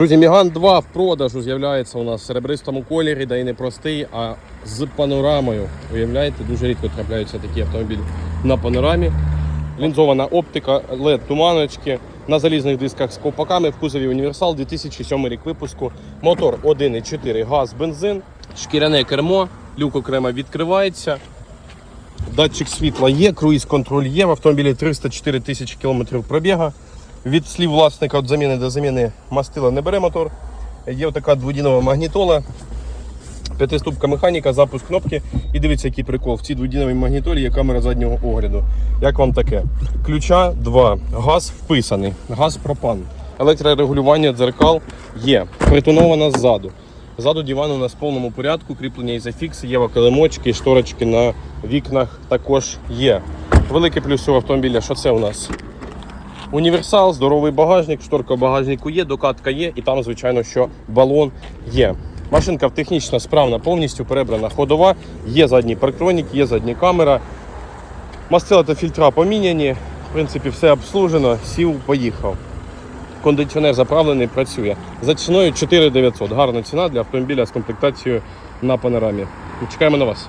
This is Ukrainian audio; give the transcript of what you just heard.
Друзі, Міган 2 в продажу з'являється у нас в серебристому кольорі, да і не простий, а з панорамою. Уявляєте, дуже рідко трапляються такі автомобілі на панорамі. Лінзована оптика, led туманочки на залізних дисках з ковпаками в кузові універсал 2007 рік випуску. Мотор 1,4 газ, бензин, шкіряне кермо, люк окремо відкривається. Датчик світла є, круїз-контроль є. В автомобілі 304 тисячі кілометрів пробіга. Від слів власника від заміни до заміни мастила не бере мотор. Є така дводінова магнітола. П'ятиступка механіка, запуск кнопки. І дивіться, який прикол. В цій дводіновій магнітолі є камера заднього огляду. Як вам таке? Ключа 2. Газ вписаний. Газ пропан. Електрорегулювання дзеркал є. Притонована ззаду. Ззаду диван у нас в повному порядку, кріплення ізофікси, є килимочки, шторочки на вікнах також є. Великий плюс цього автомобіля, що це у нас? Універсал, здоровий багажник, шторка багажнику є, докатка є, і там, звичайно, що балон є. Машинка технічно справна, повністю перебрана ходова, є задній парктронік, є задня камера. Мастила та фільтра поміняні. В принципі, все обслужено, сів, поїхав. Кондиціонер заправлений, працює. За ціною 4900. Гарна ціна для автомобіля з комплектацією на панорамі. Чекаємо на вас.